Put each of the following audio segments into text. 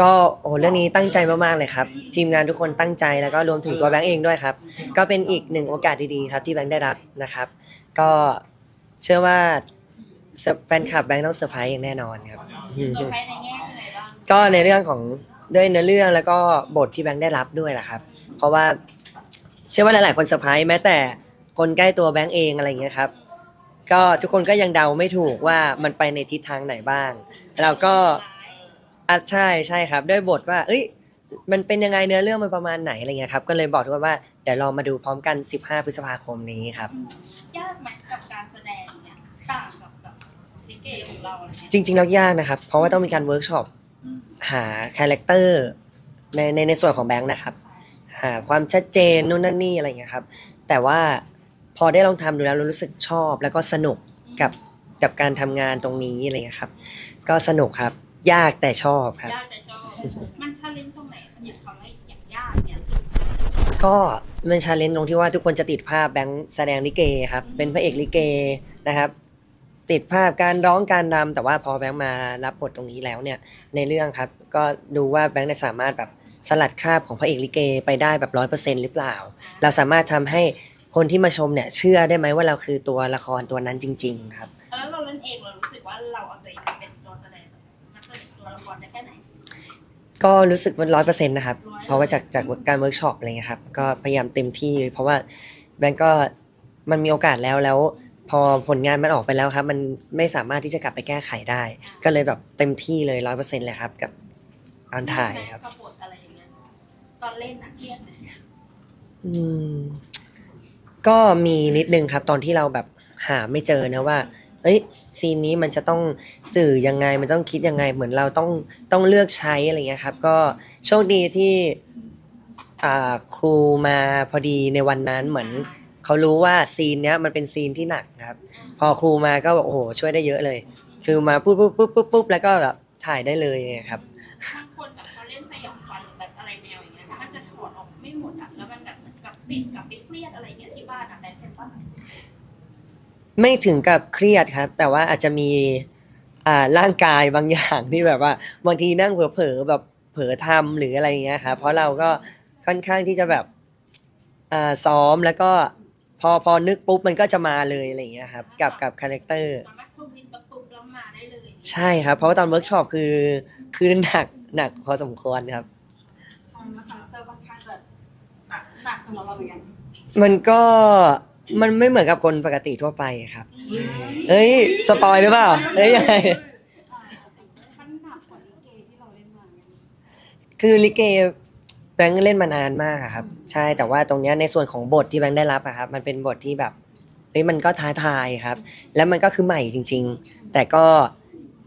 ก็โอ้เรื่องนี้ตั้งใจมากๆเลยครับ ทีมงานทุกคนตั้งใจแล้วก็รวมถึงตัวแบงค์เองด้วยครับ ก็เป็นอีกหนึ่งโอกาสดีๆครับที่แบงค์ได้รับนะครับ ก็เชื่อว่าแฟนคลับแบงค์ต้องเซอร์ไพรส์อย่างแน่นอนครับ เซอร์ไพรส์ในแง่ยังไงบ้างก็ในเรื่องของด้วยเนื้อเรื่องแล้วก็บทที่แบงค์ได้รับด้วยแหละครับ เพราะว่าเชื่อว่าหลายๆคนเซอร์ไพรส์แม้แต่คนใกล้ตัวแบงค์เองอะไรอย่างเงี้ยครับ ก็ทุกคนก็ยังเดาไม่ถูกว่ามันไปในทิศทางไหนบ้าง เราก็ อะใช่ใช่ครับ ด้วยบทว่า เอ้ย มันเป็นยังไงเนื้อเรื่องมันประมาณไหนอะไรเงี้ยครับ ก็เลยบอกทุกคนว่าเดี๋ยวลองมาดูพร้อมกัน 15 พฤษภาคมนี้ครับ ยากไหมกับการแสดงเนี่ยต่างกับแบบลิเกของเราอะไรเงี้ยจริง ๆ แล้วยากนะครับ เพราะว่าต้องมีการเวิร์กช็อปหาคาแรคเตอร์ในในในส่วนของแบงค์นะครับ หาความชัดเจนนู่นนั่นนี่อะไรอย่างเงี้ยครับ แต่ว่าพอได้ลองทำดูแล้วเรารู้สึกชอบแล้วก็สนุกกับกับการทำงานตรงนี้อะไรอย่างเงี้ยครับ ก็สนุกครับ ยากแต่ชอบครับ ยากแต่ชอบมันชาเลนจ์ตรงไหนอย่างเขาว่าอย่างยากเนี่ยก็มันชาเลนจ์ตรงที่ว่าทุกคนจะติดภาพแบงค์แสดงลิเกครับ เป็นพระเอกลิเกนะครับ ติดภาพการร้องการรำแต่ว่าพอแบงค์มารับบทตรงนี้แล้วเนี่ยในเรื่องครับ ก็ดูว่าแบงค์เนี่ยสามารถแบบสลัดคราบของพระเอกลิเกไปได้แบบร้อยเปอร์เซ็นต์หรือเปล่า เราสามารถทำให้คนที่มาชมเนี่ยเชื่อได้ไหมว่าเราคือตัวละครตัวนั้นจริง ๆ ครับ แล้วเราเล่นเองเรารู้สึ แสดงตัวละครได้แค่ไหน ก็รู้สึกว่าร้อยเปอร์เซ็นต์นะครับ100%เพราะว่าจากจากการเวิร์กช็อปอะไรเงี้ยครับ ก็พยายามเต็มที่ เพราะว่าแบงก์ก็มันมีโอกาสแล้วแล้ว พอผลงานมันออกไปแล้วครับ มันไม่สามารถที่จะกลับไปแก้ไขได้ ก็เลยแบบเต็มที่เลยร้อยเปอร์เซ็นต์เลยครับ กับตอนถ่ายครับกับบทอะไรอย่างเงี้ยตอนเล่นอะเครียดไหมอืม ก็มีนิดนึงครับ ตอนที่เราแบบหาไม่เจอนะว่า เอ้ยซีนนี้มันจะต้องสื่อยังไงมันต้องคิดยังไง เหมือนเราต้องต้องเลือกใช้อะไรเงี้ยครับ ก็โชคดีที่อ่าครูมาพอดีในวันนั้นเหมือนเขารู้ว่าซีนเนี้ยมันเป็นซีนที่หนักครับ พอครูมาก็บอกโอ้โหช่วยได้เยอะเลย คือมาปุ๊บปุ๊บปุ๊บปุ๊บปุ๊บแล้วก็แบบถ่ายได้เลยเนี่ยครับบางคนแบบเขาเล่นสยองขวัญแบบอะไรแนวอย่างเงี้ยมันจะถอดออกไม่หมดอะแล้วมันแบบเหมือนกับติดกับ ไม่ถึงกับเครียดครับ แต่ว่าอาจจะมีอ่าร่างกายบางอย่างที่แบบว่าบางทีนั่งเผลอๆแบบเผลอทำหรืออะไรอย่างเงี้ยครับเพราะเราก็ค่อนข้างที่จะแบบอ่าซ้อมแล้วก็พอพอนึกปุ๊บมันก็จะมาเลยอะไรอย่างเงี้ยครับกับกับคาแรคเตอร์ สามารถคุมดินประตูแล้วมาได้เลยใช่ครับ เพราะว่าตอนเวิร์กช็อปคือคือหนักหนักพอสมควรครับ ใช่นะคะเตอร์ค่อนข้างจะหนักหนักสำหรับเราเหมือนกัน มันก็ มันไม่เหมือนกับคนปกติทั่วไปครับใช่เอ้ยสปอยหรือเปล่าเอ้ยยังไงอ่ามันหนักกว่าลิเกที่เราเล่นมาเนี่ยคือลิเกแบงค์เล่นมานานมากอะครับ ใช่แต่ว่าตรงเนี้ยในส่วนของบทที่แบงค์ได้รับอะครับ มันเป็นบทที่แบบเฮ้ยมันก็ท้าทายครับ แล้วมันก็คือใหม่จริง ๆ แต่ก็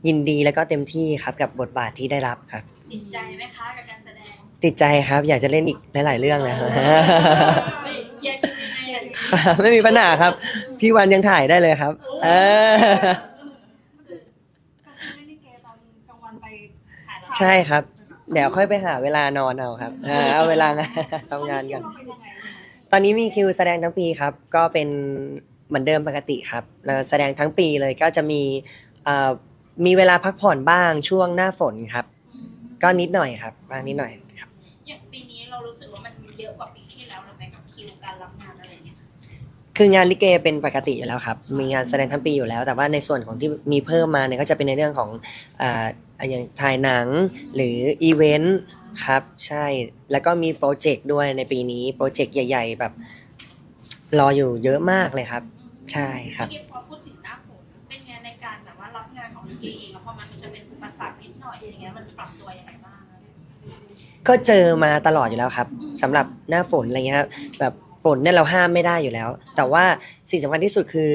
ยินดีแล้วก็เต็มที่ครับกับบทบาทที่ได้รับครับ ติดใจไหมคะกับการแสดงติดใจครับ อยากจะเล่นอีกหลายๆเรื่องเลยครับ ไม่เคลียร์คิว ยังไงอะไม่มีปัญหาครับ พี่วันยังถ่ายได้เลยครับ เออก็คือเล่นลิเกตอนกลางวันไปถ่ายละใช่ครับ เดี๋ยวค่อยไปหาเวลานอนเอาครับเออเอาเวลางานทำงานกันเราเป็นยังไงนะคะตอนนี้มีคิวแสดงทั้งปีครับ ก็เป็นเหมือนเดิมปกติครับแล้วแสดงทั้งปีเลยก็จะมีเอ่อมีเวลาพักผ่อนบ้างช่วงหน้าฝนครับ ก็นิดหน่อยครับบ้างนิดหน่อยครับ คืองานลิเกเป็นปกติอยู่แล้วครับ มีงานแสดงทั้งปีอยู่แล้ว แต่ว่าในส่วนของที่มีเพิ่มมาเนี่ยก็จะเป็นในเรื่องของอ่าอย่างถ่ายหนังหรืออีเวนต์ครับใช่แล้วก็มีโปรเจกต์ด้วยในปีนี้โปรเจกต์ใหญ่ ๆ แบบรออยู่เยอะมากเลยครับ ใช่ครับ เมื่อกี้พอพูดถึงหน้าฝนเป็นไงในการแบบว่ารับงานของลิเกเองแล้วพอมันจะเป็นอุปสรรคนิดหน่อยอย่างเงี้ยมันปรับตัวยังไงบ้าง ก็เจอมาตลอดอยู่แล้วครับสำหรับหน้าฝนอะไรเงี้ยครับแบบ ฝนเนี่ยเราห้ามไม่ได้อยู่แล้ว แต่ว่าสิ่งสำคัญที่สุดคือ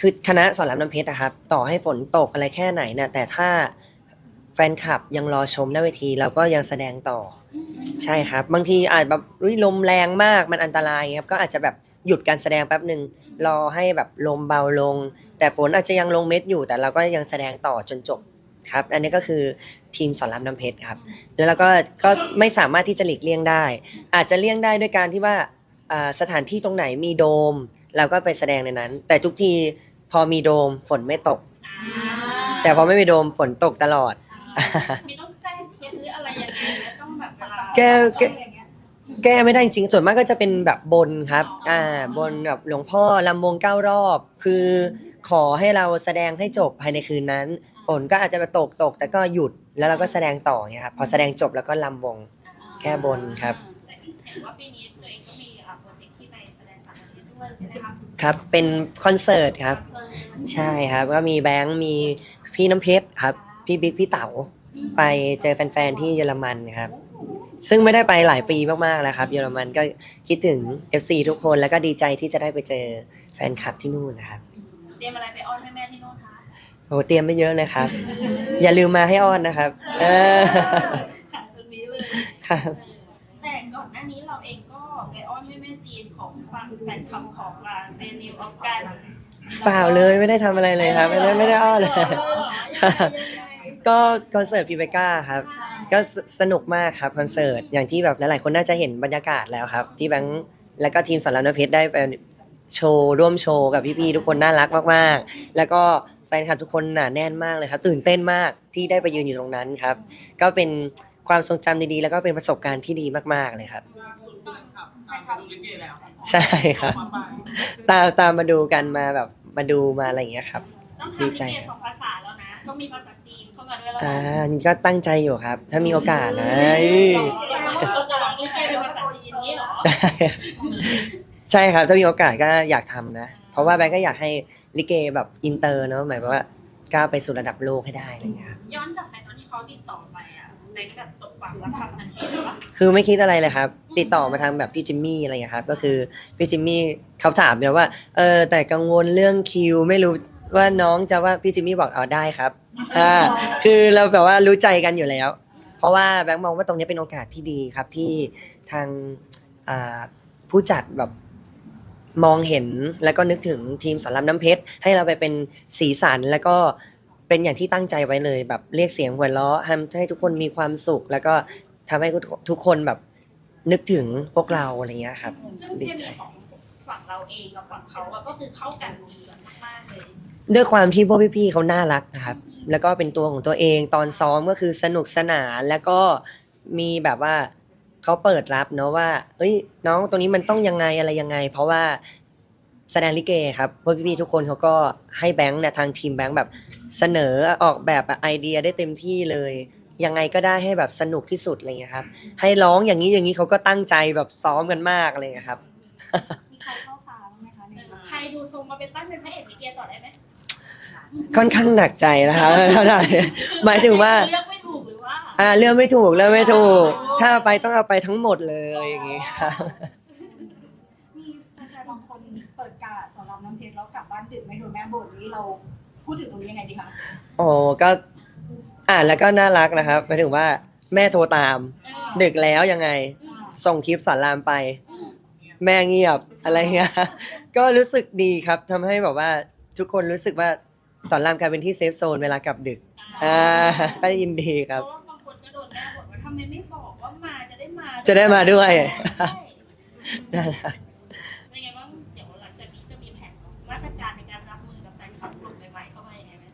คือคณะสอนรามน้ำเพชรนะครับ ต่อให้ฝนตกอะไรแค่ไหนเนี่ยแต่ถ้าแฟนคลับยังรอชมหน้าเวทีเราก็ยังแสดงต่อใช่ครับ บางทีอาจแบบอุ๊ยลมแรงมากมันอันตรายครับก็อาจจะแบบหยุดการแสดงแป๊บหนึ่งรอให้แบบลมเบาลง แต่ฝนอาจจะยังลงเม็ดอยู่ แต่เราก็ยังแสดงต่อจนจบครับ อันนี้ก็คือทีมสอนรามน้ำเพชรครับ แล้วเราก็ก็ไม่สามารถที่จะหลีกเลี่ยงได้ อาจจะเลี่ยงได้ด้วยการที่ว่า สถานที่ตรงไหนมีโดมเราก็ไปแสดงในนั้น แต่ทุกทีพอมีโดมฝนไม่ตก แต่พอไม่มีโดมฝนตกตลอด มีต้องแจ้งเคสหรืออะไรยังแก้แก้อะไรอย่างเงี้ยแก้ไม่ได้จริงๆส่วนมากก็จะเป็นแบบบนครับ อ่า บนแบบหลวงพ่อลำวงเก้ารอบ คือขอให้เราแสดงให้จบภายในคืนนั้น ฝนก็อาจจะมาตกตก แต่ก็หยุดแล้วเราก็แสดงต่อเนี่ยครับ พอแสดงจบแล้วก็ลำวงแก้บนครับแต่เห็นว่าปีนี้ ด้วยใช่ไหมคะครับเป็นคอนเสิร์ตครับคอนเสิร์ตใช่ครับก็มีแบงค์มีพี่น้ำเพชรครับ พี่บิ๊กพี่เต๋าไปเจอแฟนๆที่เยอรมันครับ ซึ่งไม่ได้ไปหลายปีมากๆแล้วครับ เยอรมันก็คิดถึง FC ทุกคนแล้วก็ดีใจที่จะได้ไปเจอแฟนคลับที่นู่นนะครับเตรียมอะไรไปอ้อนแม่ๆที่โน่นคะโอ้เตรียมไม่เยอะเลยครับ อย่าลืมมาให้อ้อนนะครับ เออขายตรงนี้เลยครับ แฟนคลับของอ่าเดนิวออฟกันเปล่าเลยไม่ได้ทำอะไรเลยครับ ไม่ได้ไม่ได้อ้อนเลยครับก็คอนเสิร์ตพีเบก้าครับ ก็สสนุกมากครับคอนเสิร์ตอย่างที่แบบหลายๆคนน่าจะเห็นบรรยากาศแล้วครับ ที่แบงค์แล้วก็ทีมสารนเพชรได้ไปโชว์ร่วมโชว์กับพี่ๆทุกคนน่ารักมากๆ แล้วก็แฟนคลับทุกคนหนาแน่นมากเลยครับ ตื่นเต้นมากที่ได้ไปยืนอยู่ตรงนั้นครับ ก็เป็นความทรงจำดีๆ แล้วก็เป็นประสบการณ์ที่ดีมากๆเลยครับล่าสุดแฟนคลับตามมาดูลิเกแล้ว ใช่ครับมาไปตามตามมาดูกันมาแบบมาดูมาอะไรอย่างเงี้ยครับ ต้องดีทำใจลิเกสองภาษาแล้วนะก็มีภาษาจีนเข้ามาด้วยแล้วอ่านะนี่ก็ตั้งใจอยู่ครับ ถ้ามีโอกาสนะเราจะลองลิเกเป็นภาษาจีนนี่เหรอใช่ใช่ครับ ถ้ามีโอกาสก็อยากทำนะ เพราะว่าแบงก์ก็อยากให้ลิเกแบบอินเตอร์เนาะหมายความว่า ก้าวไปสู่ระดับโลกให้ได้อะไรอย่างเงี้ยครับย้อนกลับไปตอนที่เขาติดต่อไปอะในแบบตกฝังรับคำทันทีเลยปะคือไม่คิดอะไรเลยครับ ติดต่อมาทางแบบพี่จิมมี่อะไรอย่างเงี้ยครับก็คือพี่จิมมี่เขาถามเนี่ยว่าเออแต่กังวลเรื่องคิวไม่รู้ว่าน้องจะว่าพี่จิมมี่บอกเอาได้ครับอ่าคือเราแบบว่ารู้ใจกันอยู่แล้ว เพราะว่าแบงค์มองว่าตรงนี้เป็นโอกาสที่ดีครับที่ทางอ่าผู้จัดแบบ มองเห็นแล้วก็นึกถึงทีมสอนรามน้ำเพชรให้เราไปเป็นสีสันแล้วก็เป็นอย่างที่ตั้งใจไว้เลย แบบเรียกเสียงหัวเราะทำให้ทุกคนมีความสุข แล้วก็ทำให้ทุกคนแบบนึกถึงพวกเราอะไรเงี้ยครับดีใจฝั่งเราเองกับฝั่งเขาก็คือเข้ากันดีแบบมากๆเลยด้วยความที่พวกพี่ๆเขาน่ารักนะครับ แล้วก็เป็นตัวของตัวเองตอนซ้อมก็คือสนุกสนานแล้วก็มีแบบว่า เขาเปิดรับเนาะว่า เอ้ย น้องตรงนี้มันต้องยังไงอะไรยังไง เพราะว่าแสดงลิเกครับพวกพี่ๆทุกคนเขาก็ให้แบงค์เนี่ยทางทีมแบงค์แบบเสนอออกแบบไอเดียได้เต็มที่เลย ยังไงก็ได้ให้แบบสนุกที่สุดอะไรเงี้ยครับ ให้ร้องอย่างนี้อย่างนี้เขาก็ตั้งใจแบบซ้อมกันมากอะไรเงี้ยครับ มีใครเข้าตาบ้างไหมคะในเออร้านใครดูทรงมาเป็นตั้งเป็นพระเอกลิเกต่อได้ไหมค่อนข้างหนักใจนะครับเท่าไหร่หมายถึงว่า เลือกไม่ถูกหรื อว่าอ่าเลือกไม่ถูกเลือกไม่ถูก ถ้าเอาไปต้องเอาไปทั้งหมดเลยอย่างงี้ครับมีแฟนๆบางคนเปิดการ์ดสำหรับน้ำเพชรแล้วกลับบ้านดึกไม่โดนแม่บ่นนี่เราพูดถึงตรงนี้ยังไงดีคะโอ้ก็ อ่านแล้วก็น่ารักนะครับหมายถึงว่าแม่โทรตาม ดึกแล้วยังไง ส่งคลิปสอนรามไป แม่เงียบอะไรเงี้ย ก็รู้สึกดีครับทำให้แบบว่าทุกคนรู้สึกว่าสอนรามกลายเป็นที่เซฟโซนเวลากลับดึกอ่าก็ยินดีครับ เพราะว่า ไมไม่บอกว่ามาจะได้มาจะได้มาด้วย ใช่น่ารัก เป็นไงบ้างเดี๋ยวหลังจากนี้จะมีแผนมาตรการในการรับมือกับแฟนคลับกลุ่มใหม่ๆเข้ามายังไงไหม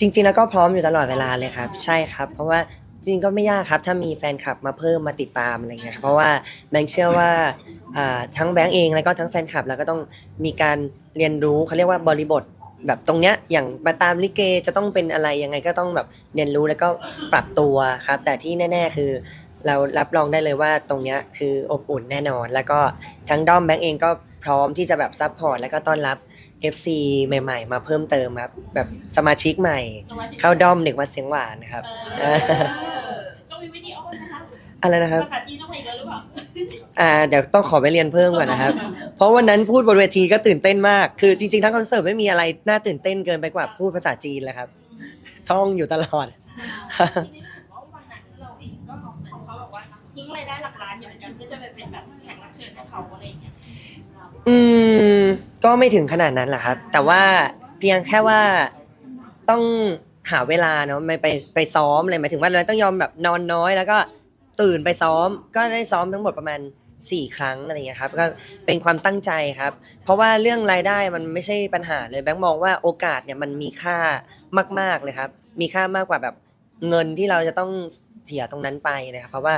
จริงๆแล้วก็พร้อมอยู่ตลอดเวลาเลยครับ ใช่ครับ เพราะว่าจริงๆก็ไม่ยากครับ ถ้ามีแฟนคลับมาเพิ่มมาติดตามอะไรเงี้ยครับเพราะว่าแบงค์เชื่อว่าอ่าทั้งแบงค์เองแล้วก็ทั้งแฟนคลับแล้วก็ต้องมีการเรียนรู้เขาเรียกว่าบริบท แบบตรงเนี้ยอย่างมาตามลิเกจะต้องเป็นอะไรยังไงก็ต้องแบบเรียนรู้แล้วก็ปรับตัวครับ แต่ที่แน่ ๆ คือ เรารับรองได้เลยว่าตรงเนี้ยคืออบอุ่นแน่นอน แล้วก็ทั้งด้อมแบงค์เองก็พร้อมที่จะแบบซัพพอร์ตแล้วก็ต้อนรับ FC ใหม่ๆ มาเพิ่มเติมครับแบบสมาชิกใหม่ เข้าด้อมเด็กวัดเสียงหวานนะครับ ต้องมีวิธีอ้อนนะคะอะไรนะครับ ภาษาจีนต้องไปอีกแล้วหรือเปล่าอ่าเดี๋ยวต้องขอไปเรียนเพิ่มก่อนนะครับ เพราะวันนั้นพูดบนเวทีก็ตื่นเต้นมาก คือจริงๆทั้งคอนเสิร์ตไม่มีอะไรน่าตื่นเต้นเกินไปกว่าพูดภาษาจีนเลยครับ ท่องอยู่ตลอด ทีนี้ผมว่าวันนั้นเราเองก็เหมือนเขาบอกว่าทิ้งรายได้หลักล้านอยู่เหมือนกันเพื่อจะไปเป็นแบบแขกรับเชิญให้เขาอะไรอย่างเงี้ยอืม ก็ไม่ถึงขนาดนั้นแหละครับ แต่ว่าเพียงแค่ว่าต้อง หาเวลาเนาะไม่ไปไปซ้อมอะไรหมายถึงว่าเราต้องยอมแบบนอนน้อย แล้วก็ตื่นไปซ้อม ก็ได้ซ้อมทั้งหมดประมาณ4ครั้งอะไรอย่างเงี้ยครับก็เป็นความตั้งใจครับ เพราะว่าเรื่องรายได้มันไม่ใช่ปัญหาเลยแบงค์มองว่าโอกาสเนี่ยมันมีค่ามาก ๆเลยครับ มีค่ามากกว่าแบบเงินที่เราจะต้องเสียตรงนั้นไปนะครับ เพราะว่า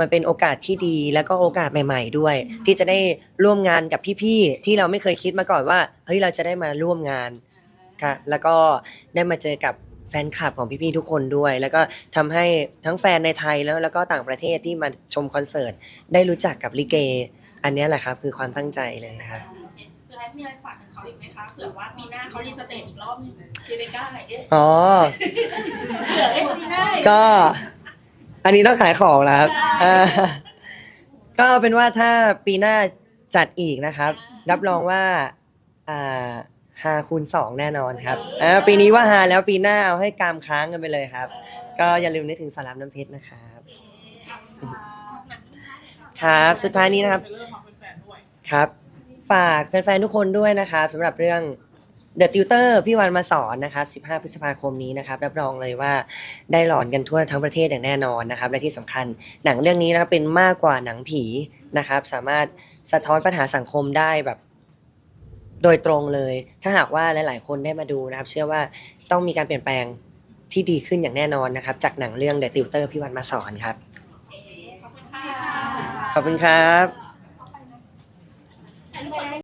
มันเป็นโอกาสที่ดีแล้วก็โอกาสใหม่ ๆ ด้วย ที่จะได้ร่วมงานกับพี่ๆที่เราไม่เคยคิดมาก่อนว่าเฮ้ยเราจะได้มาร่วมงานครับแล้วก็ได้มาเจอกับ แฟนคลับของพี่ๆทุกคนด้วย แล้วก็ทำให้ทั้งแฟนในไทยแล้วแล้วก็ต่างประเทศที่มาชมคอนเสิร์ตได้รู้จักกับลิเก อันเนี้ยแหละครับ คือความตั้งใจเลยครับคือให้มีอะไรฝากถึงเขาอีกไหมคะเผื่อว่าปีหน้าเขารีสเตจอีกรอบหนึงเจเบก้าอะไรเอ๊ะอ๋อเผื่อได้ปีหน้าอีกก็ อันนี้ต้องขายของแล้วครับเอ่อก็เอาเป็นว่าถ้าปีหน้าจัดอีกนะครับ รับรองว่าอ่า ฮาคูณสองแน่นอนครับอ่าปีนี้ว่าฮาแล้วปีหน้าเอาให้กามค้างกันไปเลยครับ ก็อย่าลืมนึกถึงสารามน้ำเพชรนะครับ ครับสุดท้ายนี้นะครับ ครับ ฝากแฟนๆทุกคนด้วยนะครับสำหรับเรื่อง The Tutor พี่วันมาสอนนะครับ 15 พฤษภาคมนี้นะครับ รับรองเลยว่าได้หลอนกันทั่วทั้งประเทศอย่างแน่นอนนะครับ และที่สำคัญหนังเรื่องนี้นะครับเป็นมากกว่าหนังผีนะครับ สามารถสะท้อนปัญหาสังคมได้แบบ โดยตรงเลย ถ้าหากว่าหลาย ๆ คนได้มาดูนะครับ เชื่อว่าต้องมีการเปลี่ยนแปลงที่ดีขึ้นอย่างแน่นอนนะครับ จากหนังเรื่องเดติวเตอร์พี่วันมาสอนครับ ขอบคุณครับ